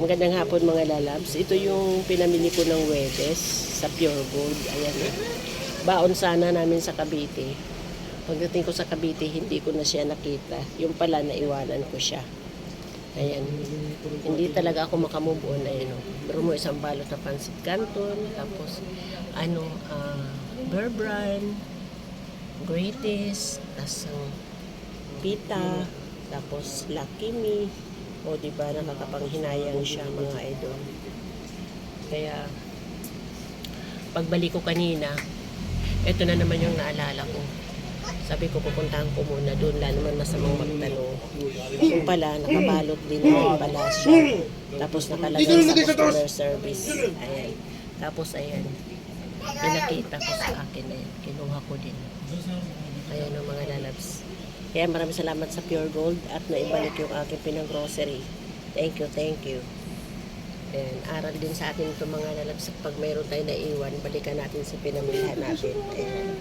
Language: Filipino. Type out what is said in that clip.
Magandang hapon mga lalabs. Ito yung pinamili ko ng Wedes sa Pure Gold. Ayan. Baon sana namin sa Cavite. Pagdating ko sa Cavite, hindi ko na siya nakita. Yung pala, naiwanan ko siya. Ayan. Hindi talaga ako makamove on. Ayan o. Pero mo isang balot na pancit canton. Tapos, ano, ah, bear greatest, tapos ang pita, tapos lucky me. O, di ba, nakakapanghinayang siya mga idol. Kaya, pagbalik ko kanina, ito na naman yung naalala ko. Sabi ko, pupuntahan ko muna doon, la naman masamang magtanong. Yung pala, nakabalot din naman pala siya. Tapos nakalagay sa customer service. Ayan. Tapos, ayan. Pinakita ko sa akin, ayan. Kinuha ko din. Ayan ang mga lalabs. Kaya maraming salamat sa Pure Gold at naibalik yung aking pinang-grocery. Thank you, thank you. And aral din sa atin itong mga lalabs. Pag mayroon tayo na iwan, balikan natin sa pinamilihan natin. Ayan.